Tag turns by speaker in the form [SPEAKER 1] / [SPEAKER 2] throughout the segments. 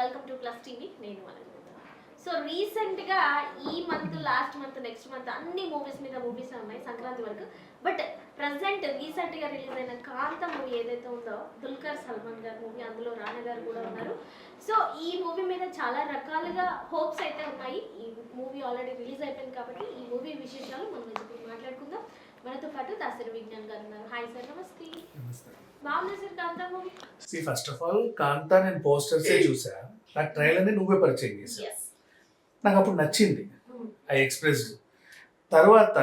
[SPEAKER 1] Welcome to plus TV నేను మన so రీసెంట్గా ఈ month last month next month అన్ని మూవీస్ మీద మూవీస్ ఉన్నాయి సంక్రాంతి వరకు. బట్ ప్రజెంట్ రీసెంట్గా రిలీజ్ అయిన కాంత మూవీ ఏదైతే ఉందో దుల్కర్ సల్మాన్ గారి మూవీ అందులో రానా గారు కూడా ఉన్నారు. సో ఈ మూవీ మీద చాలా రకాలుగా హోప్స్ అయితే ఉన్నాయి. ఈ మూవీ ఆల్రెడీ రిలీజ్ అయిపోయింది కాబట్టి ఈ మూవీ విశేషాలు మనం మాట్లాడుకుందాం. మనతో పాటు దాసరి విజ్ఞాన్ గారు ఉన్నారు. హాయ్ సార్ నమస్తే. బాగుంది సార్ కాంత మూవీ
[SPEAKER 2] సి ఫస్ట్ ఆఫ్ ఆల్ కాంతా నేను పోస్టర్సే చూసా. నాకు ట్రైలర్ని నువ్వే పరిచయం చేశా
[SPEAKER 1] ఎస్
[SPEAKER 2] నాకు అప్పుడు నచ్చింది. ఐ ఎక్స్ప్రెస్ తర్వాత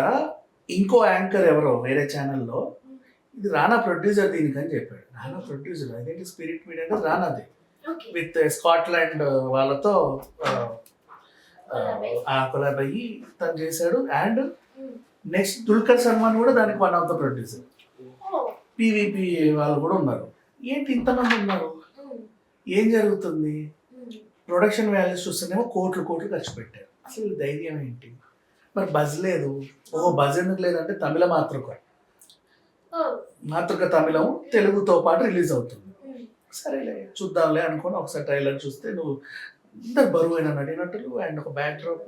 [SPEAKER 2] ఇంకో యాంకర్ ఎవరో వేరే ఛానల్లో ఇది రానా ప్రొడ్యూసర్ దీనికి అని చెప్పాడు. రానా ప్రొడ్యూసర్ అదేంటి స్పిరిట్ మీడియా అంటే రానాది. విత్ స్కాట్లాండ్ వాళ్ళతో ఆ, ఆ, ఆ కొలాబ్ అయ్యి తను చేశాడు. అండ్ నెక్స్ట్ దుల్కర్ సల్మాన్ కూడా దానికి one of the producer PVP వాళ్ళు కూడా ఉన్నారు. ఏంటి ఇంతమంది ఉన్నారు? ఏం జరుగుతుంది? ప్రొడక్షన్ వాల్యూస్ చూస్తేనేమో కోట్లు కోట్లు ఖర్చు పెట్టారు. అసలు ధైర్యం ఏంటి? మరి బజ్ లేదు. ఓ బజ్ ఎందుకు లేదంటే తమిళ మాతృక. మాతృక తమిళం తెలుగుతో పాటు రిలీజ్ అవుతుంది. సరేలే చూద్దాంలే అనుకొని ఒకసారి ట్రైలర్ చూస్తే నువ్వు అందరు బరువైన నటినట్టులు అండ్ ఒక బ్యాక్ డ్రాప్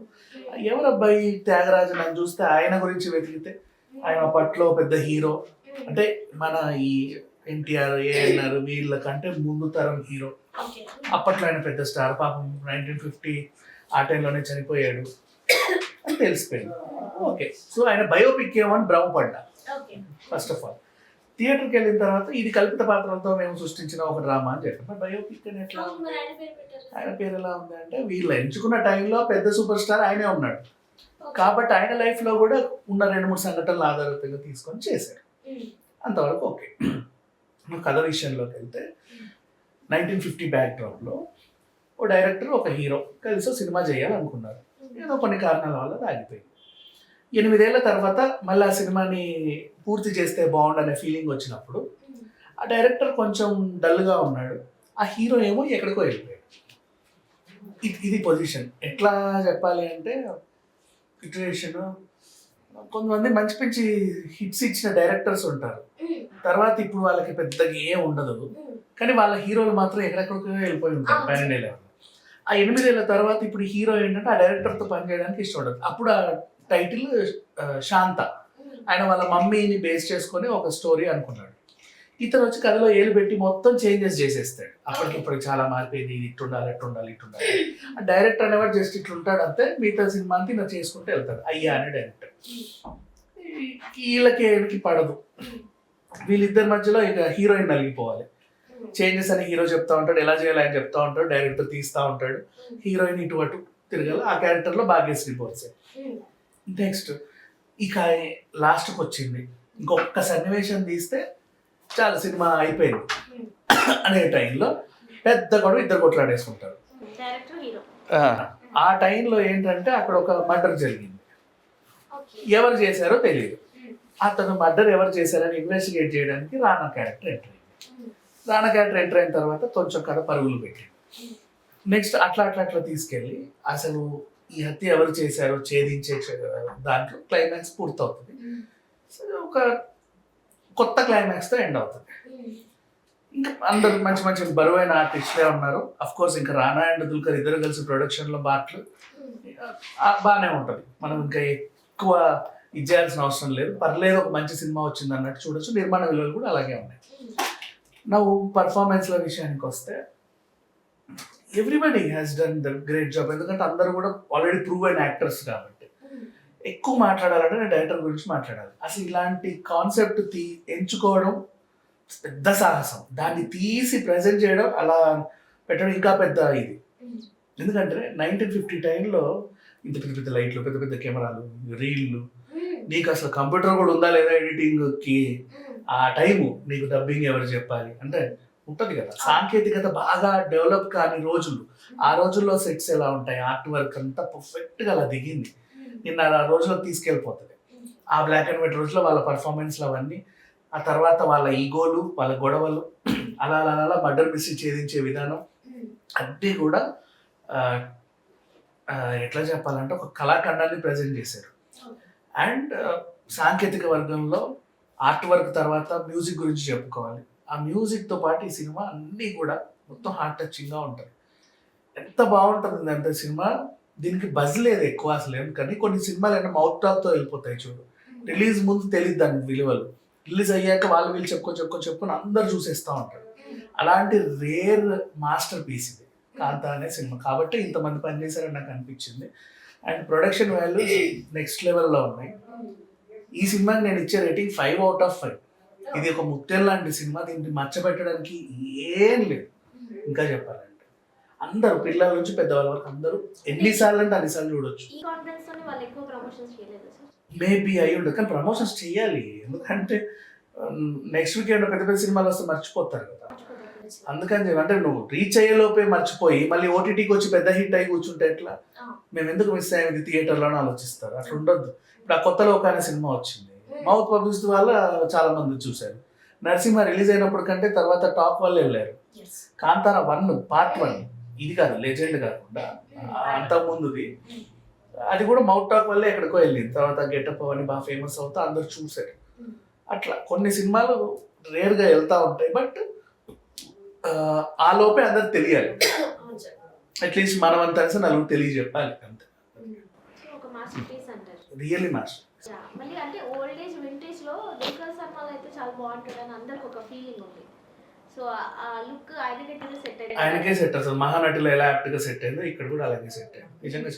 [SPEAKER 2] ఎవరబ్బాయి త్యాగరాజు నన్ను చూస్తే ఆయన గురించి వెతికితే? ఆయన అప్పట్లో పెద్ద హీరో అంటే మన ఈ ఎన్టీఆర్ ఏఎన్ఆర్ వీళ్ళకంటే ముందు తరం హీరో అప్పట్లో ఆయన పెద్ద స్టార్. పాపం నైన్టీన్ ఫిఫ్టీ ఆ టైంలోనే చనిపోయాడు. అని తెలిసిపోయింది. ఓకే. సో ఆయన బయోపిక్ ఏమని భ్రమపడ్డా. ఫస్ట్ ఆఫ్ ఆల్ థియేటర్కి వెళ్ళిన తర్వాత ఇది కల్పిత పాత్రలతో మేము సృష్టించిన ఒక డ్రామా అని చెప్పారు. మరి బయోపిక్ అని ఎట్లా ఉంది?
[SPEAKER 1] ఆయన పేరు
[SPEAKER 2] ఎలా ఉంది అంటే వీళ్ళు ఎంచుకున్న టైంలో పెద్ద సూపర్ స్టార్ ఆయనే ఉన్నాడు. కాబట్టి ఆయన లైఫ్లో కూడా ఉన్న రెండు మూడు సంఘటనలు ఆధారితంగా తీసుకొని చేశారు అంతవరకు ఓకే. కథ విషయంలోకి వెళ్తే నైన్టీన్ ఫిఫ్టీ బ్యాక్ డ్రాప్లో ఓ డైరెక్టర్ ఒక హీరో కలిసి సినిమా చేయాలనుకున్నారు. ఏదో కొన్ని కారణాల వల్ల ఆగిపోయింది. ఎనిమిదేళ్ళ తర్వాత మళ్ళీ ఆ సినిమాని పూర్తి చేస్తే బాగుండనే ఫీలింగ్ వచ్చినప్పుడు ఆ డైరెక్టర్ కొంచెం డల్గా ఉన్నాడు. ఆ హీరో ఏమో ఎక్కడికో వెళ్ళిపోయాడు. ఇది ఇది పొజిషన్ ఎట్లా చెప్పాలి అంటే సిచ్యువేషన్ కొంతమంది మంచి మంచి హిట్స్ ఇచ్చిన డైరెక్టర్స్ ఉంటారు. తర్వాత ఇప్పుడు వాళ్ళకి పెద్దగా ఏం ఉండదు. కానీ వాళ్ళ హీరోలు మాత్రం ఎక్కడెక్కడికో వెళ్ళిపోయి ఉంటారు
[SPEAKER 1] అవును.
[SPEAKER 2] పన్నెండు లెవెల్ ఆ ఎనిమిదేళ్ళ తర్వాత ఇప్పుడు హీరో ఏంటంటే ఆ డైరెక్టర్తో పనిచేయడానికి ఇష్టపడదు అప్పుడు ఆ టైటిల్ శాంత. ఆయన వాళ్ళ మమ్మీని బేస్ చేసుకొని ఒక స్టోరీ అనుకున్నాడు. ఇతను వచ్చి కథలో ఏలు పెట్టి మొత్తం చేంజెస్ చేసేస్తాడు. అప్పటికిప్పుడు చాలా మారిపోయింది ఇది ఇట్టు ఉండాలి ఇట్టు ఉండాలి ఇట్టు ఉండాలి డైరెక్టర్ అనేవాడు జస్ట్ ఇట్లా ఉంటాడు అంతే మిగతా సినిమా అంతా ఇలా చేసుకుంటూ వెళ్తాడు. అయ్యా అనే డైరెక్టర్. వీళ్ళకి పడదు. వీళ్ళిద్దరి మధ్యలో ఇక హీరోయిన్ నలిగిపోవాలి. చేంజెస్ అని హీరో చెప్తా ఉంటాడు ఎలా చేయాలి అని చెప్తా ఉంటాడు డైరెక్టర్ తీస్తా ఉంటాడు. హీరోయిన్ ఇటు అటు తిరగాలి ఆ క్యారెక్టర్లో భాగ్యశ్రీ పోల్సే నెక్స్ట్ ఇక లాస్ట్కి వచ్చింది. ఇంకొక సన్నివేశం తీస్తే చాలా సినిమా అయిపోయింది. అనే టైంలో పెద్ద గొడవ ఇద్దరు కొట్లాడేసుకుంటారు.
[SPEAKER 1] డైరెక్టర్ హీరో
[SPEAKER 2] ఆ. టైంలో ఏంటంటే అక్కడ ఒక మర్డర్ జరిగింది.
[SPEAKER 1] ఓకే
[SPEAKER 2] ఎవరు చేశారో తెలియదు అతను మర్డర్ ఎవరు చేశారని ఇన్వెస్టిగేట్ చేయడానికి రానా క్యారెక్టర్ ఎంటర్ అయింది. రానా క్యారెక్టర్ ఎంటర్ అయిన తర్వాత కొంచెం కథ పరుగులు పెట్టింది. నెక్స్ట్ అట్లా అట్లా అట్లా తీసుకెళ్ళి అసలు ఈ హత్య ఎవరు చేశారో ఛేదించే దాంట్లో క్లైమాక్స్ పూర్తవుతుంది. సో ఒక కొత్త క్లైమాక్స్తో ఎండ్ అవుతుంది. ఇంకా అందరు మంచి మంచి బరువైన ఆర్టిస్ట్లే ఉన్నారు. అఫ్ కోర్స్ ఇంకా రానా అండ్ దుల్కర్ ఇద్దరు కలిసి ప్రొడక్షన్లో బాట్లు బాగానే ఉంటుంది. మనం ఇంకా ఎక్కువ ఇది చేయాల్సిన అవసరం లేదు. పర్లేదు ఒక మంచి సినిమా వచ్చింది అన్నట్టు చూడొచ్చు. నిర్మాణ విలువలు కూడా అలాగే ఉన్నాయి. నువ్వు పర్ఫార్మెన్స్ల విషయానికి వస్తే everybody has done the great job ఎందుకంటే అందరూ కూడా ఆల్రెడీ ప్రూవ్ అయిన యాక్టర్స్ కాబట్టి. ఎక్కువ మాట్లాడాలంటే నేను డైరెక్టర్ గురించి మాట్లాడాలి. అసలు ఇలాంటి కాన్సెప్ట్ తీ ఎంచుకోవడం పెద్ద సాహసం. దాన్ని తీసి ప్రజెంట్ చేయడం అలా పెట్టడం ఇంకా పెద్ద ఇది. ఎందుకంటే నైన్టీన్ ఫిఫ్టీ టైంలో ఇంత పెద్ద పెద్ద లైట్లు పెద్ద పెద్ద కెమెరాలు రీళ్ళు నీకు అసలు కంప్యూటర్ కూడా ఉందా లేదా ఎడిటింగ్కి ఆ టైము నీకు డబ్బింగ్ ఎవరు చెప్పాలి? అంటే ఉంటుంది కదా. సాంకేతికత బాగా డెవలప్ కాని రోజులు. ఆ రోజుల్లో సెట్స్ ఎలా ఉంటాయి? ఆర్ట్ వర్క్ అంతా పర్ఫెక్ట్గా అలా దిగింది. నిన్న ఆ రోజుల్లో తీసుకెళ్ళిపోతుంది. ఆ బ్లాక్ అండ్ వైట్ రోజులో వాళ్ళ పర్ఫార్మెన్స్లు అవన్నీ ఆ తర్వాత వాళ్ళ ఈగోలు వాళ్ళ గొడవలు అలా అలా అలా మర్డర్ మిస్సి ఛేదించే విధానం అన్నీ కూడా ఎట్లా చెప్పాలంటే ఒక కళాఖండాన్ని ప్రజెంట్ చేశారు. అండ్ సాంకేతిక వర్గంలో ఆర్ట్ వర్క్ తర్వాత మ్యూజిక్ గురించి చెప్పుకోవాలి. ఆ మ్యూజిక్తో పాటు ఈ సినిమా అన్నీ కూడా మొత్తం హార్ట్ టచింగ్గా ఉంటుంది ఎంత బాగుంటుంది అంటే సినిమా దీనికి బజ్ లేదు ఎక్కువ అసలు ఏం కానీ కొన్ని సినిమాలు అంటే మౌత్ టాక్తో వెళ్ళిపోతాయి చూడు. రిలీజ్ ముందు తెలియదు దాని విలువలు. రిలీజ్ అయ్యాక వాళ్ళు వీళ్ళు చెప్పుకొని చెప్పుకొని చెప్పుకొని అందరు చూసేస్తూ ఉంటారు. అలాంటి రేర్ మాస్టర్ పీస్ ఇది. కాంతా అనే సినిమా. కాబట్టి ఇంతమంది పనిచేశారని నాకు అనిపించింది. అండ్ ప్రొడక్షన్ వాల్యూ నెక్స్ట్ లెవెల్లో ఉన్నాయి. ఈ సినిమాకి నేను ఇచ్చే rating five out of five ఇది ఒక ముత్యం లాంటి సినిమా దీన్ని మర్చబెట్టడానికి ఏం లేదు. ఇంకా చెప్పాలంటే అందరూ పిల్లల నుంచి పెద్దవాళ్ళ వరకు అందరూ ఎన్నిసార్లు అంటే అన్నిసార్లు చూడొచ్చు. మేబీ అయి ఉండదు కానీ ప్రమోషన్స్ చేయాలి. ఎందుకంటే నెక్స్ట్ వీకెండ్ పెద్ద పెద్ద సినిమాలు వస్తే మర్చిపోతారు కదా. అందుకని చెప్పి అంటే నువ్వు రీచ్ అయ్యేలోపే మర్చిపోయి మళ్ళీ ఓటీటీకి వచ్చి పెద్ద హిట్ అయి కూర్చుంటే ఎట్లా? మేము ఎందుకు మిస్ అయ్యాం? ఇది థియేటర్లోనే ఆలోచిస్తారు. అట్లా ఉండొద్దు. ఇప్పుడు ఆ కొత్త లోక అనే సినిమా వచ్చింది. మౌత్ పబ్లిసిటీ వల్ల చాలా మంది చూశారు. నరసింహ రిలీజ్ అయినప్పుడు కంటే తర్వాత టాక్ వల్ల వెళ్ళారు కాంతార వన్ పార్ట్ వన్ ఇది కాదు లెజెండ్ కాకుండా అంత ముందుది. అది కూడా మౌత్ టాక్ వల్లే ఎక్కడికో వెళ్ళింది. తర్వాత గెటప్ అవన్నీ బాగా ఫేమస్ అవుతా అందరు చూశారు. అట్లా కొన్ని సినిమాలు రేర్గా వెళ్తా ఉంటాయి బట్ ఆ లోపే అందరు తెలియాలి. అట్లీస్ట్ మనం అంత నలుగురు తెలియజెప్పాలి అంతే. Really master.
[SPEAKER 1] మళ్ళీ అంటే ఓల్డ్ ఏజ్ వింటేజ్లో దుర్గా శర్మలో అయితే చాలా బాగుంటుంది అని అందరికి ఒక ఫీలింగ్ ఉంది. సో ఆ లుక్ ఆయనకైతే సెట్ అయ్యింది
[SPEAKER 2] ఆయనకే సెట్ అసలు మహానటిలో ఎలా యాప్ట్గా సెట్ అయిందో ఇక్కడ కూడా అలాగే సెట్ అయింది. నిజంగా